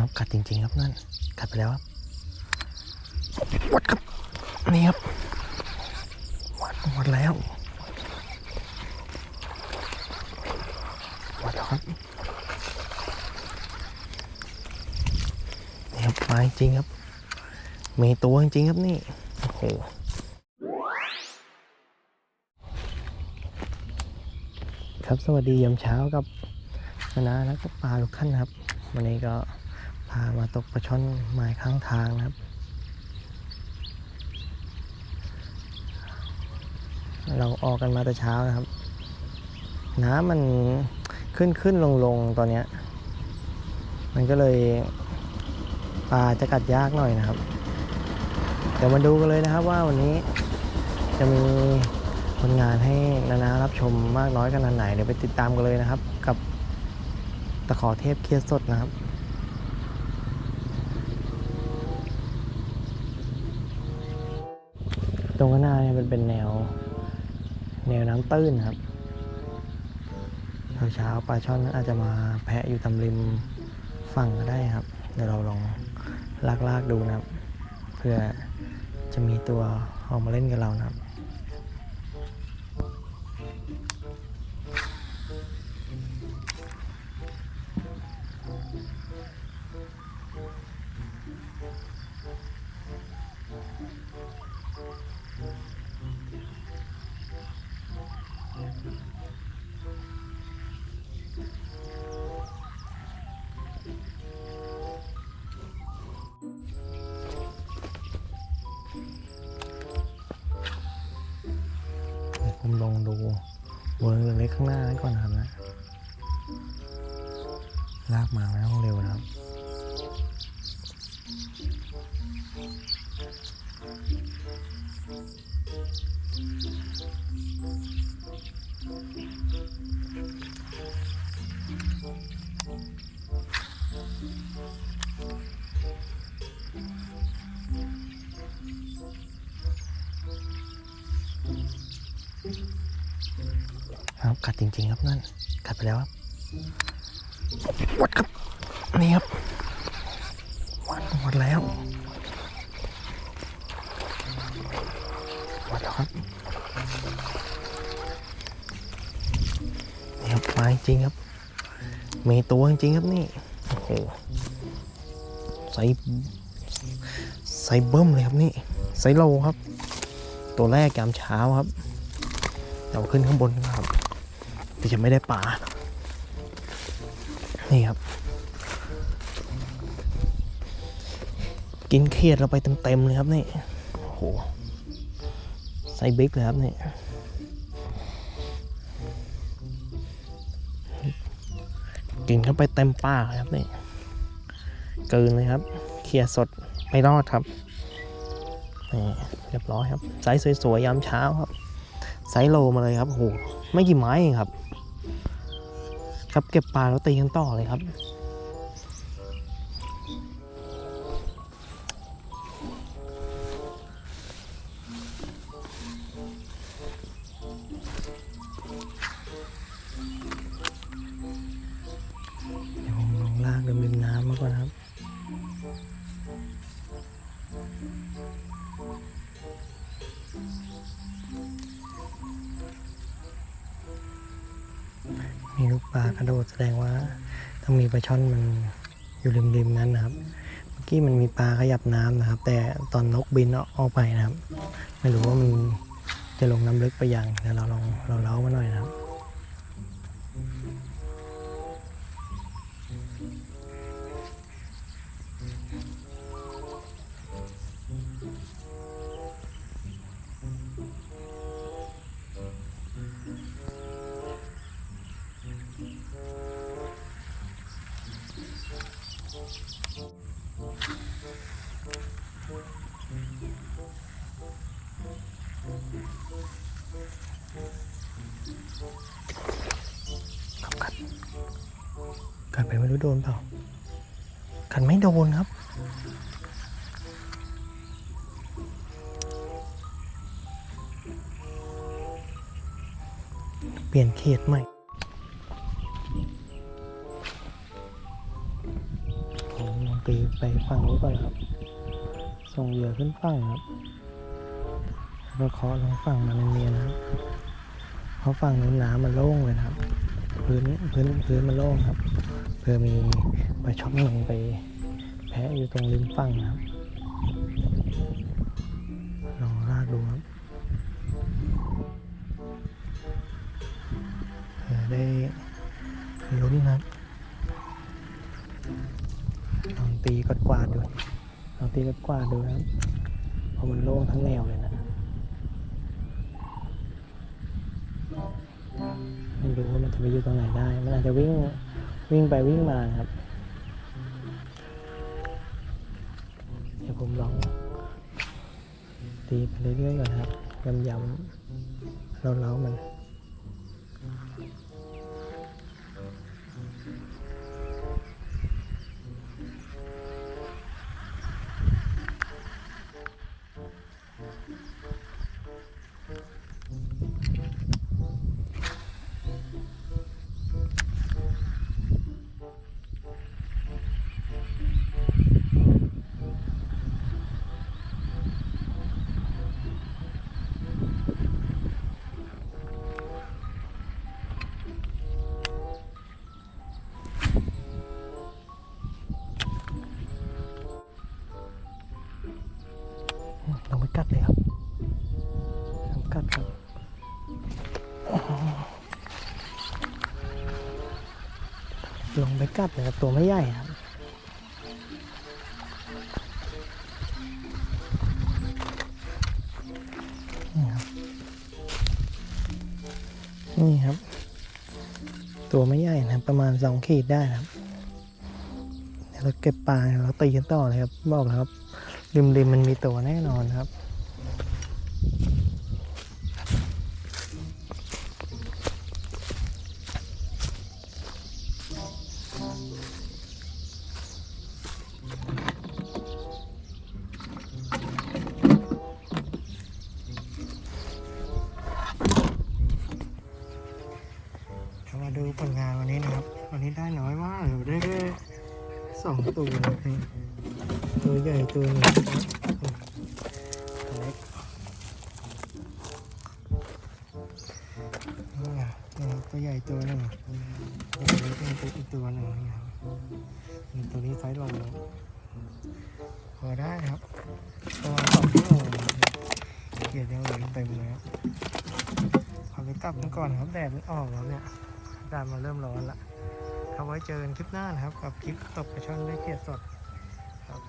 ครับกัดจริงๆครับนั่นกัดไปแล้วครับวัดครับนี่ครับวัดวัดแล้ววัดแล้วครับนี่ครับมาจริงครับ มีตัวจริงครับนี่โอ้โหครับสวัสดียามเช้ากับนานาแล้วก็ปลาทุกท่านครับ วันนี้ก็ พามาตกปลาช่อนไม้ข้างทางนะครับ เราออกกันมาแต่เช้านะครับ น้ำมันขึ้นขึ้นลงลงตอนนี้ มันก็เลยปลาจะกัดยากหน่อยนะครับ เดี๋ยวมาดูกันเลยนะครับว่าวันนี้จะมีผลงานให้นานารับชมมากน้อยขนาดไหนเดี๋ยวไปติดตามกันเลยนะครับ กับตะขอเทพเครียดสดนะครับ ตรงข้างหน้าเนี่ยมันเป็นแนว แนวน้ำตื้นครับเช้าปลาช่อนอาจจะมาแพะอยู่ตามริมฝั่งก็ได้ครับ เดี๋ยวเราลองลากๆดูนะครับ เพื่อจะมีตัวออกมาเล่นกับเรานะครับ วิร์กเล็กข้างหน้านั่นก่อนนะครับนะลากมาไม่ต้องเร็วนะครับ กัดจริง ๆ ครับนั่นกัดไปแล้วครับวัดครับนี่ครับวัดวัดแล้ววัดแล้วครับนี่ครับมาจริงครับมีตัวจริงครับนี่โอ้โหไซส์ไซส์เบิ้มเลยครับนี่ไซส์โลครับ ตัวแรกยามเช้าครับเดี๋ยวขึ้นข้างบนครับ ที่จะไม่ได้ปลานี่ครับ กินเครียดเราไปเต็มๆเลยครับนี่โอ้โหไซบิ๊กเลยครับนี่กินเข้าไปเต็มปากเลยครับนี่เกินเลยครับเคลียสดไม่รอดครับนี่เรียบร้อยครับไซส์สวยๆยามเช้าครับไซส์โลมาเลยครับโอ้โหไม่กี่ไม้เองครับ ครับเก็บปลาแล้วตีกันต่อเลยครับ เดี๋ยวผมลองลากริมน้ำมาก่อนครับ มีลูกปลากระโดดแสดงว่าต้องมีปลาช่อนมันอยู่ริมๆนั้นนะครับ เมื่อกี้มันมีปลาขยับน้ำนะครับ แต่ตอนนกบินออกไปนะครับ ไม่รู้ว่ามันจะลงน้ำลึกไปยังเดี๋ยวเราลองเราเล้ามาหน่อยนะครับ ครับกัดกัดไปไม่รู้โดนเปล่ากัดไม่โดนครับเปลี่ยนเขตใหม่ ผมลองตีไปฝั่งนู้นก่อนครับ ส่งเหยื่อขึ้นฝั่งครับแล้วก็เคาะลงฝั่งมาเนียนๆนะครับ เพราะฝั่งนู้นน้ำมันโล่งเลยครับ พื้นพื้นพื้นมันโล่งครับ เพื่อมีปลาช่อนลงไป แพะอยู่ตรงริมฝั่งครับ ลองลากดูครับเผื่อได้ลุ้นครับลองตีกดกวาดดู ตีกดกวาดดูนะครับเพราะมันโล่งทั้งแนวเลยนะไม่รู้ว่ามันจะไปอยู่ตรงไหนได้ มันอาจจะวิ่งวิ่งไปวิ่งมาครับ เดี๋ยวผมลองตีไปเรื่อยๆก่อนครับย้ำๆเล้าๆมัน กัดเลยครับลงกัดครับลงไปกัดเลยครับตัวไม่ใหญ่ครับนี่ครับ นี่ครับ ตัวไม่ใหญ่นะครับประมาณสองขีดได้นะครับเดี๋ยวเราเก็บปลาเราตีกันต่อเลยครับบอกแล้วครับ ริมริมๆมันมีตัวแน่นอนครับเรามาดูผลงานวันนี้นะครับ วันนี้ได้น้อยมากเลยได้แค่สองตัวนะครับ ตัวเล็กนี่นะตัวใหญ่ตัวหนึ่งตัวเล็กเป็นตัวอีกตัวหนึ่งนี่ครับตัวนี้ไซส์ลงพอได้ครับประมาณสองชั่วเกียรยังเหลืออีกเต็มเลยครับขอไปกลับกันก่อนครับแดดมันออกแล้วเนี่ยอากาศมาเริ่มร้อนละครับไว้เจอกันคลิปหน้านะครับ กับคลิปตบกปลาช่อนด้วยเขียดสดครับ